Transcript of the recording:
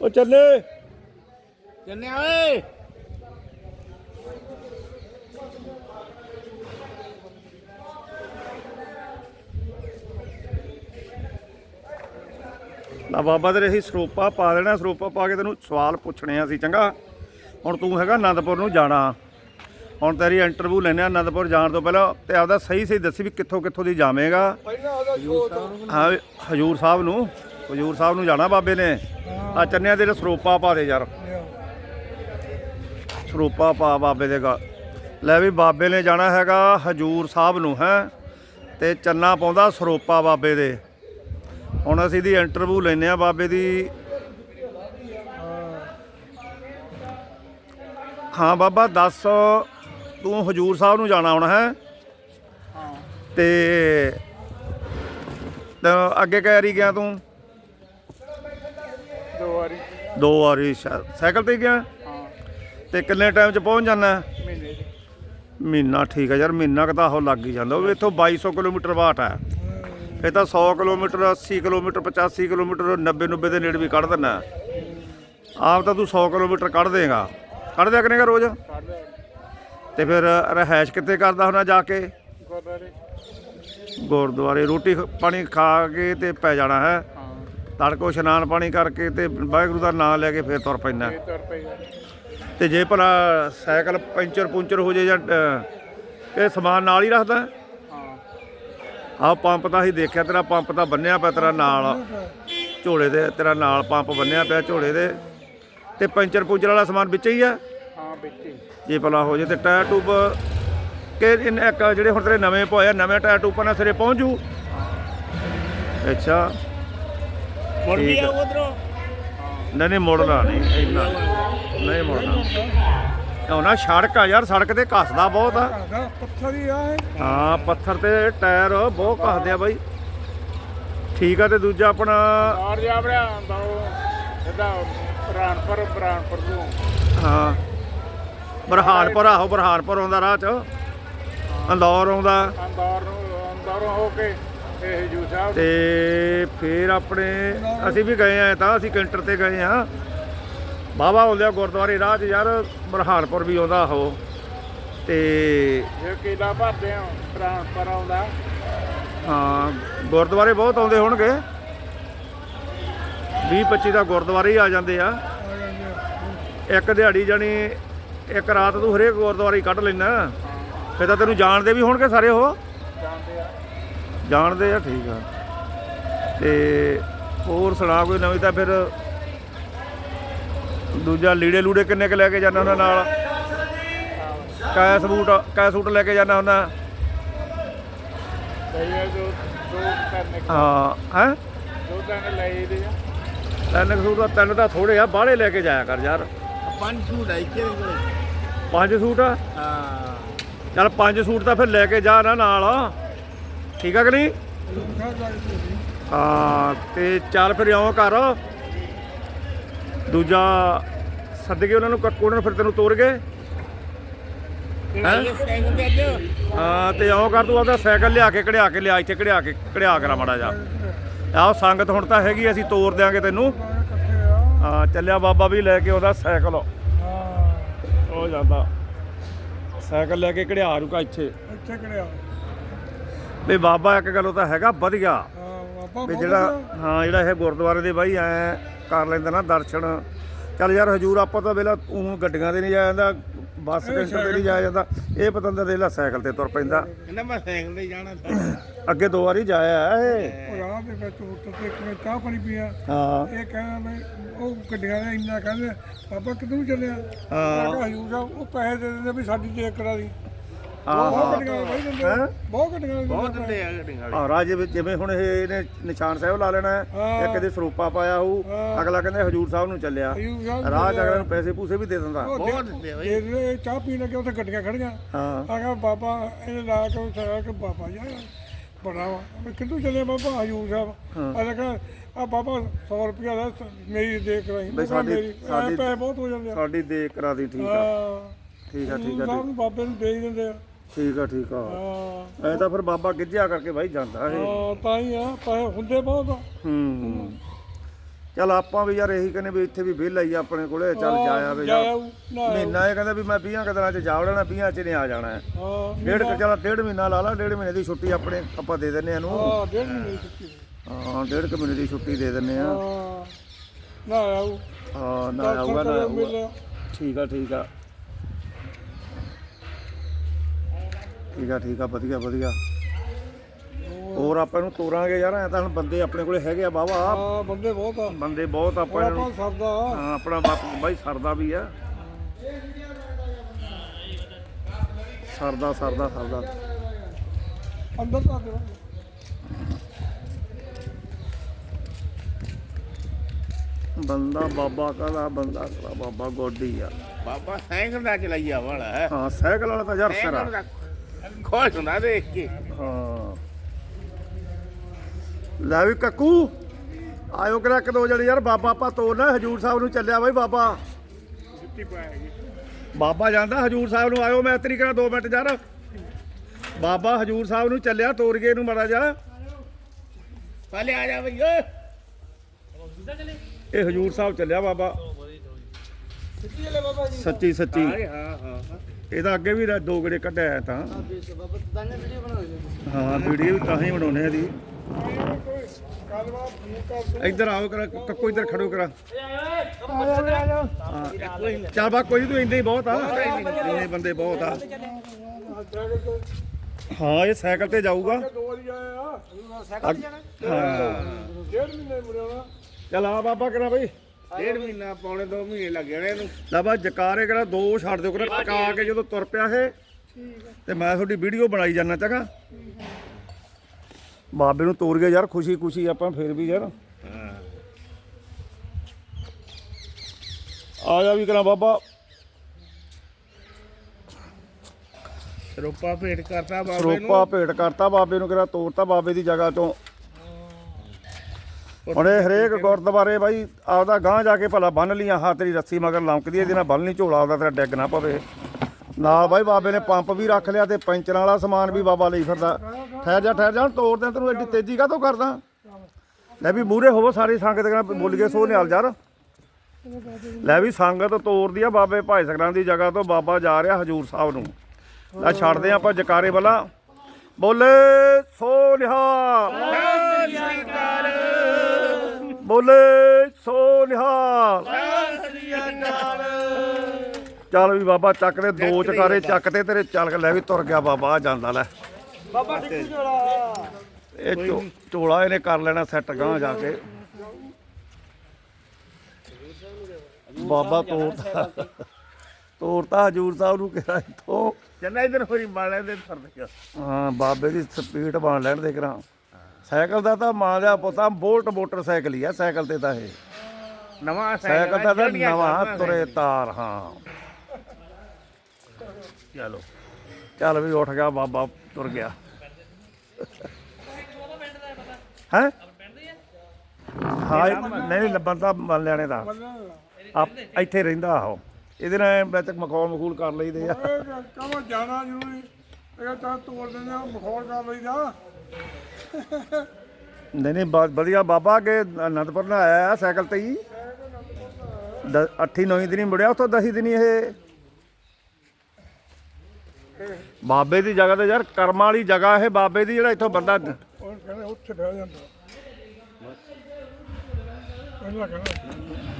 ਉਹ ਚੱਲੇ। ਜੰਨੇ ਓਏ। ਨਾ ਬਾਬਾ ਤੇਰੇ ਅਸੀਂ ਸਰੂਪਾ ਪਾ ਦੇਣਾ ਸਰੂਪਾ ਪਾ ਕੇ ਤੈਨੂੰ ਸਵਾਲ ਪੁੱਛਣੇ ਆ ਅਸੀਂ ਚੰਗਾ? ਹੁਣ ਤੂੰ ਹੈਗਾ ਆਨੰਦਪੁਰ ਨੂੰ ਜਾਣਾ। ਹੁਣ ਤੇਰੀ ਇੰਟਰਵਿਊ ਲੈਣੇ ਆ ਆਨੰਦਪੁਰ ਜਾਣ ਤੋਂ ਪਹਿਲਾਂ ਤੇ ਆਪਦਾ ਸਹੀ ਸਹੀ ਦੱਸੀ ਵੀ ਕਿੱਥੋਂ ਕਿੱਥੋਂ ਦੀ ਜਾਵੇਂਗਾ। ਹਾਂ ਹਜੂਰ ਸਾਹਿਬ ਨੂੰ ਹਜੂਰ ਸਾਹਿਬ ਨੂੰ ਜਾਣਾ ਬਾਬੇ ਨੇ। ਆ ਚੰਨਿਆ ਤੇਰੇ ਸਰੂਪਾ ਪਾ ਦੇ ਯਾਰ। ਸਰੂਪਾ ਪਾ ਬਾਬੇ ਦੇ ਗਾ। ਲੈ ਵੀ ਬਾਬੇ ਨੇ ਜਾਣਾ ਹੈਗਾ ਹਜੂਰ ਸਾਹਿਬ ਨੂੰ ਹੈ। ਤੇ ਚੰਨਾ ਪਾਉਂਦਾ ਸਰੂਪਾ ਬਾਬੇ ਦੇ। ਹੁਣ ਅਸੀਂ ਦੀ ਇੰਟਰਵਿਊ ਲੈਨੇ ਆ ਬਾਬੇ ਦੀ। ਹਾਂ ਬਾਬਾ ਦੱਸ ਤੂੰ ਹਜੂਰ ਸਾਹਿਬ ਨੂੰ ਜਾਣਾ ਹੁਣ ਹੈ। ਤਾਂ ਅੱਗੇ ਕਹਿ ਰਹੀ ਗਿਆ ਤੂੰ? ਦੋ ਵਾਰੀ। ਸਾਈਕਲ ਤੇ ਗਿਆ? ਹਾਂ। ਤੇ ਕਿੰਨੇ ਟਾਈਮ ਚ ਪਹੁੰਚ ਜਾਣਾ ਮਹੀਨਾ ਠੀਕ ਹੈ ਯਾਰ ਮਹੀਨਾ ਕੁ ਤਾਂ ਉਹ ਲੱਗ ਹੀ ਜਾਂਦਾ। ਉਹ ਵੀ ਇੱਥੋਂ 2200 ਕਿਲੋਮੀਟਰ ਬਾਟ ਹੈ। ਇਹ ਤਾਂ 100 ਕਿਲੋਮੀਟਰ 80 ਕਿਲੋਮੀਟਰ 85 ਕਿਲੋਮੀਟਰ 90 90 ਦੇ ਨੇੜੇ ਵੀ ਕੱਢ ਦਿੰਦਾ। ਆਪ ਤਾਂ ਤੂੰ 100 ਕਿਲੋਮੀਟਰ ਕੱਢ ਦੇਗਾ। ਕੱਢ ਦਿਆ ਕਰੇਗਾ ਰੋਜ਼? ਕੱਢ ਤੇ ਫਿਰ ਰਹਿائش ਕਿੱਥੇ ਕਰਦਾ ਹੁਣਾ ਜਾ ਕੇ? ਗੁਰਦਾਰੇ ਗੁਰਦੁਆਰੇ ਰੋਟੀ ਪਾਣੀ ਖਾ ਕੇ ਤੇ ਪੈ ਜਾਣਾ ਹੈ। ਤੜਕੋ ਇਸ਼ਨਾਨ ਪਾਣੀ ਕਰਕੇ ਤੇ ਵਾਹਿਗੁਰੂ ਦਾ ਨਾਮ ਲੈ ਕੇ ਫੇਰ ਤੁਰ ਪੈਂਦਾ। ਤੇ ਜੇ ਭਲਾ ਸਾਈਕਲ ਪੈਂਚਰ ਪੁੰਚਰ ਹੋ ਜੇ ਜਾਂ ਇਹ ਸਮਾਨ ਨਾਲ ਹੀ ਰੱਖਦਾ। ਹਾਂ। ਆਹ ਪੰਪ ਤਾਂ ਅਸੀਂ ਦੇਖਿਆ ਤੇਰਾ ਪੰਪ ਤਾਂ ਬੰਨਿਆ ਪਿਆ ਤੇਰਾ ਨਾਲ। ਝੋਲੇ ਦੇ ਤੇਰਾ ਨਾਲ ਪੰਪ ਬੰਨਿਆ ਪਿਆ ਝੋਲੇ ਦੇ। ਤੇ ਪੈਂਚਰ ਪੁੰਚਰ ਵਾਲਾ ਸਮਾਨ ਵਿੱਚ ਹੀ ਆ। ਹਾਂ ਵਿੱਚ ਹੀ। ਜੇ ਭਲਾ ਹੋ ਜੇ ਤੇ ਟਾਇਰ ਟੂਬ ਕਿ ਇੱਕ ਜਿਹੜੇ ਹੁਣ ਤੇਰੇ ਨਵੇਂ ਪੋਇਆ ਨਵੇਂ ਟਾਇਰ ਟੂਬਾਂ ਨਾਲ ਸਿਰੇ ਪਹੁੰਚ। ਜੂ ਅੱਛਾ। ਮੁੜ ਠੀਕ ਵੀ ਆ। ਆ ਉਧਰੋਂ। ਨਹੀਂ ਨਹੀਂ ਮੁੜਨਾ ਨਹੀਂ ਇੰਨਾ ਨਹੀਂ। ਮੁੜਨਾ। ਉਹ ਨਾ ਸੜਕ ਆ ਯਾਰ ਸੜਕ ਤੇ ਘਸਦਾ ਬਹੁਤ ਆ। ਪੱਥਰ ਹੀ ਆ ਇਹ। ਹਾਂ ਪੱਥਰ ਤੇ ਟਾਇਰ ਬਹੁਤ ਘਸਦੇ ਆ ਬਾਈ। ਠੀਕ ਆ ਤੇ ਦੂਜਾ ਆਪਣਾ ਔਰ ਜਾ ਬੜਿਆ ਆਂਦਾ ਉਹ। ਇਹਦਾ ਪ੍ਰਾਨਪੁਰ ਪ੍ਰਾਨਪੁਰ ਤੋਂ ਹਾਂ। ਬਰਹਾਨਪੁਰ ਆਹੋ ਬਰਹਾਨਪੁਰ ਆਉਂਦਾ ਰਾਹ ਚ। ਅੰਦੌਰ ਆਉਂਦਾ। ਅੰਦੌਰ ਨੂੰ ਅੰਦੌਰੋਂ ਹੋ ਕੇ ਇਹ ਹਜੂਰ ਸਾਹਿਬ ਤੇ ਫਿਰ ਆਪਣੇ ਅਸੀਂ ਵੀ ਗਏ ਆ ਤਾਂ ਅਸੀਂ ਕੈਂਟਰ ਤੇ ਗਏ ਆ। ਬਾਬਾ ਆਉਂਦਿਆ ਗੁਰਦੁਆਰੇ ਰਾਹ 'ਚ ਯਾਰ ਬਰਹਾਨਪੁਰ ਵੀ ਆਉਂਦਾ ਉਹ। ਤੇ ਜੇ ਕੀਲਾ ਭਰਦੇ ਆ ਪ੍ਰਾਨਪੁਰ ਆਉਂਦਾ। ਹਾਂ ਗੁਰਦੁਆਰੇ ਬਹੁਤ ਆਉਂਦੇ ਹੋਣਗੇ। 20 25 ਦਾ ਗੁਰਦੁਆਰੇ ਹੀ ਆ ਜਾਂਦੇ ਆ। ਇੱਕ ਦਿਹਾੜੀ ਜਾਣੀ ਇੱਕ ਰਾਤ ਤੂੰ ਹਰੇਕ ਗੁਰਦੁਆਰੇ ਹੀ ਕੱਢ ਲੈਣਾ ਫਿਰ ਤਾਂ ਤੈਨੂੰ ਜਾਣਦੇ ਵੀ ਹੋਣਗੇ ਸਾਰੇ ਉਹ। ਜਾਂਦੇ ਆ। ਜਾਣਦੇ ਆ ਠੀਕ ਆ। ਤੇ ਹੋਰ ਸੁਣਾ ਕੋਈ ਨਵੀਂ ਤਾਂ ਫਿਰ ਦੂਜਾ ਲੀੜੇ ਲੂੜੇ ਕਿੰਨੇ ਕ ਲੈ ਕੇ ਜਾਣਾ ਉਹਨਾਂ ਨਾਲ? ਕੈ ਸਬੂਟ ਕੈ ਸੂਟ ਲੈ ਕੇ ਜਾਣਾ ਹੁੰਦਾ? ਕਈ ਜੋ ਦੋ ਕਰਨੇ ਹਾਂ ਹੈ? ਦੋ ਦੇ ਆ। ਤਿੰਨ ਸੂਟ ਆ, ਤਿੰਨ ਤਾਂ ਥੋੜੇ ਆ ਬਾਹਲੇ ਲੈ ਕੇ ਜਾਇਆ ਕਰ ਯਾਰ। ਪੰਜ ਸੂਟ ਆਈ ਕਿ ਪੰਜ ਸੂਟ ਆ? ਹਾਂ। ਚੱਲ ਪੰਜ ਸੂਟ ਤਾਂ ਫਿਰ ਲੈ ਕੇ ਜਾ ਨਾ ਨਾਲ। ਠੀਕ ਆ ਕਿ ਨਹੀਂ? ਹਾਂ ਤੇ ਚੱਲ ਫਿਰ ਇਉਂ ਕਰ। ਦੂਜਾ ਸੱਦ ਕੇ ਉਹਨਾਂ ਨੂੰ ਕੱਕੂ ਉਹਨਾਂ ਨੂੰ ਫਿਰ ਤੈਨੂੰ ਤੋਰ ਗਏ ਹਾਂ? ਤੇ? ਇਉਂ ਕਰ ਤੂੰ ਆਪਦਾ ਸਾਈਕਲ ਲਿਆ ਕੇ ਕਢਿਆ ਕੇ ਲਿਆ ਇੱਥੇ ਕਢਿਆ ਕੇ ਕਢਿਆ ਕਰਾ ਮਾੜਾ ਜਾ ਆਹ ਸੰਗਤ ਹੁਣ ਤਾਂ ਹੈਗੀ ਅਸੀਂ ਤੋਰ ਦਿਆਂਗੇ ਤੈਨੂੰ। ਹਾਂ ਚੱਲਿਆ ਬਾਬਾ ਵੀ ਲੈ ਕੇ ਉਹਦਾ ਸਾਈਕਲ। ਹਾਂ। ਉਹ ਜਾਂਦਾ। ਸਾਈਕਲ ਲੈ ਕੇ ਕਢਿਆ ਰੁਕਾ ਇੱਥੇ। ਇੱਥੇ ਕਿਹੜਿਆ ਵੀ ਬਾਬਾ ਇੱਕ ਗੱਲ ਉਹ ਤਾਂ ਹੈਗਾ ਵਧੀਆ। ਵੀ ਜਿਹੜਾ। ਹਾਂ ਜਿਹੜਾ ਇਹ ਗੁਰਦੁਆਰੇ ਦੇ ਬਾਈ ਐ ਕਰ ਲੈਂਦਾ ਨਾ ਦਰਸ਼ਨ। ਚੱਲ ਯਾਰ ਹਜੂਰ ਆਪਾਂ ਤਾਂ ਵੇਲਾ ਉਹ ਗੱਡੀਆਂ ਤੇ ਨਹੀਂ ਜਾਇਆ ਜਾਂਦਾ ਬੱਸ ਕੈਂਟਰ ਤੇ ਨਹੀਂ ਜਾਇਆ ਜਾਂਦਾ। ਇਹ ਪਤੰਦਰ ਦੇ ਲਾ ਸਾਈਕਲ ਤੇ ਤੁਰ ਪੈਂਦਾ। ਕਹਿੰਦਾ ਮੈਂ ਸਾਈਕਲ ਤੇ ਜਾਣਾ ਅੱਗੇ ਦੋ ਵਾਰੀ ਜਾਇਆ ਇਹ। ਉਹ ਰਾਹ ਦੇ ਵਿੱਚ ਉੱਤਰ ਤੇ ਨੇ ਚਾਹ ਪਾਣੀ ਪੀਆ। ਹਾਂ। ਇਹ ਕਹਿੰਦਾ ਵੀ ਉਹ ਗੱਡੀਆਂ ਦੇ ਇੰਨਾ ਕਹਿੰਦੇ ਬਾਬਾ ਕਿੱਧਰ ਚੱਲਿਆ? ਹਾਂ। ਮੈਂ ਹਜ਼ੂਰ ਸਾਹਿਬ ਉਹ ਪੈਸੇ ਦੇ ਦਿੰਦੇ ਵੀ ਸਾਡੀ ਚੇਕ ਕਰਾ ਦੀ। ਬਹੁਤ ਗੱਡੀਆਂ ਬਾਈ ਦਿੰਦੇ। ਹੈਂ? ਬਹੁਤ ਗੱਡੀਆਂ ਬਹੁਤ ਦਿੰਦੇ ਆ ਗੱਡੀਆਂ ਵਾਲੇ ਆ ਰਾਜ ਵਿੱਚ ਜਿਵੇਂ ਹੁਣ ਇਹ ਇਹਨੇ ਨਿਸ਼ਾਨ ਸਾਹਿਬ ਲਾ ਲੈਣਾ ਹੈ, ਹਾਂ। ਇੱਕ ਦੇ ਸਰੂਪਾ ਪਾਇਆ ਹੋਊ ਹਾਂ। ਅਗਲਾ ਕਹਿੰਦਾ ਹਜੂਰ ਸਾਹਿਬ ਨੂੰ ਚੱਲਿਆ। ਹਜ਼ੂਰ ਸਾਹਿਬ ਰਾਜ ਅਗਲੇ ਨੂੰ ਪੈਸੇ ਪੂਸੇ ਵੀ ਦੇ ਦਿੰਦਾ। ਉਹ ਬਹੁਤ ਦੇ- ਦਿੰਦੇ ਆ ਬਾਈ। ਦੇ ਦੇ ਚਾਹ ਪੀਣ ਲੱਗੇ ਉੱਥੇ ਗੱਡੀਆਂ ਖੜੀਆਂ। ਹਾਂ। ਆ ਗਿਆ ਬਾਬਾ ਇਹਨੇ ਲਾ ਕੇ ਉਤਾਰਿਆ ਕਿ ਬਾਬਾ ਯਾਰ ਬੜਾ ਵਾ। ਮੈਂ ਕਿੱਥੋਂ ਚੱਲੇ ਬਾਬਾ ਹਜੂਰ ਸਾਹਿਬ? ਆ ਲਗਾ ਆ ਬਾਬਾ 100 ਰੁਪਇਆ ਦਾ ਸ- ਮੇਰੀ ਦੇ ਕਰਾਈ ਸਾਡੀ- ਮੇਰੀ। ਸਾਡੀ- ਪੈਸੇ ਬਹੁਤ ਹੋ ਜਾਂਦੇ ਆ। ਸਾਡੀ ਦੇ ਕਰਾ ਦੀ ਠੀਕ ਆ। ਹਾਂ। ਠੀਕ ਆ ਠੀਕ ਹਜ਼ੂਰ ਆ ਸਾਹਿਬ ਨੂੰ ਬਾਬੇ ਨੂੰ ਦੇ ਹੀ ਦਿੰਦੇ ਆ। ਠੀਕ ਆ ਠੀਕ ਆ। ਹਾਂ। ਐ ਤਾਂ ਫਿਰ ਬਾਬਾ ਗਿੱਜਿਆ ਕਰਕੇ ਬਾਈ ਜਾਂਦਾ ਇਹ। ਹਾਂ ਤਾਂ ਹੀ ਆ ਪੈਸੇ ਹੁੰਦੇ ਬਹੁਤ ਆ। ਹੂੰ। ਚੱਲ ਆਪਾਂ ਵੀ ਯਾਰ ਇਹੀ ਕਹਿੰਦੇ ਵੀ ਇੱਥੇ ਵੀ ਵਿਹਲਾ ਹੀ ਆ ਆਪਣੇ ਕੋਲੇ ਚੱਲ ਹਾਂ, ਜਾਇਆ ਵੇ ਜਾ ਆਊ, ਨਾ ਆਊ। ਮਹੀਨਾ ਇਹ ਕਹਿੰਦਾ ਵੀ ਮੈਂ 20 ਕੁ ਦਿਨਾਂ ਚ ਜਾ ਵੜਨਾ 20 ਚ ਨਹੀਂ ਆ ਜਾਣਾ। ਹੈ। ਹਾਂ ਡੇਢ ਕੁ ਚੱਲ ਡੇਢ ਮਹੀਨਾ ਲਾ ਲਾ ਡੇਢ ਮਹੀਨੇ ਦੀ ਛੁੱਟੀ ਆਪਣੇ ਆਪਾਂ ਦੇ ਦਿੰਨੇ ਆ ਇਹਨੂੰ। ਹਾਂ ਡੇਢ ਮਹੀਨੇ ਦੀ ਛੁੱਟੀ। ਹਾਂ ਡੇਢ ਕੁ ਮਹੀਨੇ ਦੀ ਛੁੱਟੀ ਦੇ ਦਿੰਨੇ ਆ ਹਾਂ। ਨਾ ਆਉ ਹਾਂ ਨਾ ਆਊਗਾ ਨਾ ਆਊਗਾ। ਠੀਕ ਆ ਠੀਕ ਆ। ਠੀਕ ਆ ਠੀਕ ਆ ਵਧੀਆ ਵਧੀਆ। ਹੋਰ ਆਪਾਂ ਇਹਨੂੰ ਤੋਰਾਂਗੇ ਯਾਰ ਐ ਤਾਂ ਹੁਣ ਬੰਦੇ ਆਪਣੇ ਕੋਲੇ ਹੈਗੇ ਆ ਬਾਵਾ ਹਾਂ ਬੰਦੇ ਬਹੁਤ ਆ। ਬੰਦੇ ਬਹੁਤ ਆਪਾਂ ਇਹਨਾਂ ਆਪਾਂ ਨੂੰ ਸਰਦਾ ਹਾਂ ਆਪਣਾ ਬਾਪ ਬਾਈ ਸਰਦਾ ਵੀ ਆ। ਸਰਦਾ ਸਰਦਾ ਸਰਦਾ। ਅੰਦਰ ਤਾਂ ਦੇ ਬੰਦਾ ਬਾਬਾ ਕਹਦਾ ਬੰਦਾ ਕਹਦਾ? ਬਾਬਾ ਗੋਡੀ ਆ। ਬਾਬਾ ਸਾਈਕਲ ਦਾ ਚਲਾਈਆ ਵਾਲਾ। ਹੈ ਹਾਂ ਸਾਈਕਲ ਵਾਲਾ ਤਾਂ ਯਾਰ ਸਿਰਾ। ਸਾਈਕਲ ਦਾ ਖੁਸ਼ ਹੁੰਦਾ ਦੇਖ ਕੇ। ਹਾਂ। ਲੈ ਵੀ ਕੱਕੂ ਆਇਓ ਕਰਾ ਇੱਕ ਦੋ ਜਣੇ ਯਾਰ ਬਾਬਾ ਆਪਾਂ ਤੋਰਨਾ ਹਜੂਰ ਸਾਹਿਬ ਨੂੰ ਚੱਲਿਆ ਬਾਈ ਬਾਬਾ। ਜੁੱਤੀ ਪਾਏਗੀ ਬਾਬਾ ਜਾਂਦਾ ਹਜੂਰ ਸਾਹਿਬ ਨੂੰ ਆਇਓ ਮੈਂ ਤੇਰੀ ਕਰਾ 2 ਮਿੰਟ ਯਾਰ। ਬਾਬਾ ਹਜੂਰ ਸਾਹਿਬ ਨੂੰ ਚੱਲਿਆ ਤੋਰ ਗਏ ਨੂੰ ਮੜਾ ਜਾ ਪਹਿਲੇ ਆ ਜਾ ਬਈ ਓਏ। ਇਹ ਹਜੂਰ ਸਾਹਿਬ ਚੱਲਿਆ ਬਾਬਾ ਜੀ। ਸੱਚੀ ਸੱਚੀ। ਹਾਂ ਹਾਂ ਹਾਂ। ਇਹਦਾ ਅੱਗੇ ਵੀ ਦੋ ਗੜੇ ਕੱਢਿਆ ਹੈ ਤਾਂ। ਹਾਂ ਵੀਡੀਓ ਵੀ ਤਾਂ ਹੀ ਬਣਾਉਣੇ ਆ ਦੀ ਇੱਧਰ ਆਓ ਕਰਾ ਕੱਕੂ ਇੱਧਰ ਖੜੋ ਕਰਾ। ਚੱਲ ਬਾ ਕੋਈ ਤੂੰ ਇੰਨੇ ਹੀ ਬਹੁਤ ਆ। ਇੰਨੇ ਬੰਦੇ ਬਹੁਤ ਆ। ਹਾਂ ਇਹ ਸਾਈਕਲ ਤੇ ਜਾਊਗਾ। ਹਾਂ। ਚੱਲ ਆ ਬਾਬਾ ਕਰਾ ਬਈ। ਡੇਢ ਮਹੀਨਾ ਪੌਣੇ 2 ਮਹੀਨੇ ਲੱਗ ਜਾਣੇ ਇਹਨੂੰ। ਲੈ ਬਾ ਜਕਾਰੇ ਕਰਾ ਦੋ ਛੱਡ ਦਿਓ ਕਰਾ ਟਕਾ ਕੇ ਜਦੋਂ ਤੁਰ ਪਿਆ ਇਹ। ਤੇ ਮੈਂ ਤੁਹਾਡੀ ਵੀਡੀਓ ਬਣਾਈ ਜਾਣਾ ਚੰਗਾ। ਬਾਬੇ ਨੂੰ ਤੋਰ ਗਏ ਯਾਰ ਖੁਸ਼ੀ ਖੁਸ਼ੀ ਆਪਾਂ ਫਿਰ ਵੀ ਯਾਰ। ਆ ਜਾ ਵੀ ਕਰਾ ਬਾਬਾ। ਸਰੋਪਾ ਭੇਟ ਕਰਤਾ ਬਾਬੇ ਸਰੋਪਾ ਨੂੰ। ਭੇਟ ਕਰਤਾ ਬਾਬੇ ਨੂੰ ਕਰਾ ਤੋਰਤਾ ਬਾਬੇ ਦੀ ਜਗ੍ਹਾ ਤੋਂ ਹੁਣ ਇਹ ਹਰੇਕ ਗੁਰਦੁਆਰੇ ਬਾਈ ਆਪਦਾ ਗਾਂ ਜਾ ਕੇ ਭਲਾ ਬੰਨ ਲੀਆਂ ਹਾਂ ਤੇਰੀ ਰੱਸੀ ਮਗਰ ਲੰਕਦੀ ਇਹਦੇ ਨਾਲ ਬੰਨ ਲਈ ਝੋਲਾ ਉਹਦਾ ਤੇਰਾ ਡਿੱਗ ਨਾ ਪਵੇ। ਨਾਲ ਬਾਈ ਬਾਬੇ ਨੇ ਪੰਪ ਵੀ ਰੱਖ ਲਿਆ ਤੇ ਪੈਂਚਰਾਂ ਵਾਲਾ ਸਮਾਨ ਵੀ ਬਾਬਾ ਲਈ ਫਿਰਦਾ। ਠਹਿਰ ਜਾ ਠਹਿਰ ਜਾ, ਹੁਣ ਤੋੜ ਦੇ ਤੈਨੂੰ ਐਡੀ ਤੇਜ਼ੀ ਕਾਹਤੋਂ ਕਰਦਾ? ਲੈ ਵੀ ਮੂਰੇ ਹੋਵੋ ਸਾਰੀ ਸੰਗਤ ਬੋਲ ਗਏ ਸੋ ਨਿਹਾਲ ਯਾਰ ਲੈ ਵੀ ਸੰਗਤ ਤੋਰਦੀ ਆ ਬਾਬੇ ਭਾਈ ਸਗਰਾਂ ਦੀ ਜਗ੍ਹਾ ਤੋਂ ਬਾਬਾ ਜਾ ਰਿਹਾ ਹਜੂਰ ਸਾਹਿਬ ਨੂੰ। ਲੈ ਛੱਡਦੇ ਹਾਂ ਆਪਾਂ ਜਕਾਰੇ ਵਾਲਾ। ਬੋਲੇ ਸੋ ਨਿਹਾਲ। ਬੋਲੇ ਸੋ ਨਿਹਾਲ। ਚੱਲ ਵੀ ਬਾਬਾ ਚੱਕ ਦੇ ਦੋ ਚਕਾਰੇ ਚੱਕ ਤੇ ਤੇਰੇ ਚੱਲ ਕੇ ਲੈ ਵੀ ਤੁਰ ਗਿਆ ਬਾਬਾ ਆ ਜਾਂਦਾ ਲੈ। ਬਾਬਾ ਟਿੱਕੂ ਜੋੜਾ। ਇਹ ਝੋ- ਝੋਲਾ ਇਹਨੇ ਕਰ ਲੈਣਾ ਸੈੱਟ ਗਾਂ ਜਾ ਕੇ। ਬਾਬਾ ਤੋਰਤਾ ਤੋਰਤਾ ਹਜੂਰ ਸਾਹਿਬ ਨੂੰ ਕਿਹਾ ਇੱਥੋਂ। ਜੰਨਾ ਇਧਰ ਹੋਰੀ ਬਾਲੇ ਦੇ ਸਰਦੇ ਹਾਂ ਬਾਬੇ ਦੀ ਸਪੀਡ ਬਣ ਲੈਣ ਦੇ ਕਰਾਂ। ਸਾਈਕਲ ਦਾ ਤਾਂ ਮਾਂ ਦਾ ਪੁੱਤਾ ਬੋਲਟ ਮੋਟਰਸਾਈਕਲ ਹੀ ਆ ਸਾਈਕਲ ਤੇ ਤਾਂ ਇਹ। ਨਵਾਂ ਸਾਈਕਲ ਦਾ ਤਾਂ ਜਿਹੜੀਆਂ ਨਵਾਂ ਤੁਰੇ ਤਾਰ ਹਾਂ। ਚਲੋ। ਚੱਲ ਵੀ ਉੱਠ ਗਿਆ ਬਾਬਾ ਤੁਰ ਗਿਆ। ਹੈ? ਹਾਂ ਇਹ- ਨਹੀਂ ਨਹੀਂ ਬੰਦਾ ਮੰਨ ਲੈਣੇ ਦਾ ਆਪ ਇੱਥੇ ਰਹਿੰਦਾ ਆਹੋ ਇਹਦੇ ਨਾਲ ਵਿੱਚ ਮਖੌਲ ਮਖੂਲ ਕਰ ਲਈਦੇ ਆ। ਕਹਾਂ ਜਾਣਾ ਜ਼ਰੂਰੀ। ਇਹ ਤਾਂ ਤੋੜ ਦਿੰਦੇ ਆ ਮਖੌਲ ਕਰ ਲਈਦਾ। ਨਹੀਂ ਨਹੀਂ ਬਹੁਤ ਵਧੀਆ ਬਾਬਾ ਕੇ ਅਨੰਦਪੁਰ ਨਾਲ ਆਇਆ ਆ ਸਾਈਕਲ ਤੇ ਹੀ। ਦ- ਅੱਠੀ, ਨੌਵੀਂ ਦਿਨੀ ਮੁੜਿਆ, ਉੱਥੋਂ ਦਸੀ ਦਿਨੀ ਇਹ। ਬਾਬੇ ਦੀ ਜਗ੍ਹਾ ਤੇ ਯਾਰ, ਕਰਮਾਂ ਵਾਲੀ ਜਗ੍ਹਾ ਇਹ ਬਾਬੇ ਦੀ ਜਿਹੜਾ ਇੱਥੋਂ ਬੰਦਾ ਉਹ ਕਹਿੰਦੇ ਉੱਥੇ ਬਹਿ ਜਾਂਦਾ। ਪਹਿਲਾਂ ਕਹਿੰਦਾ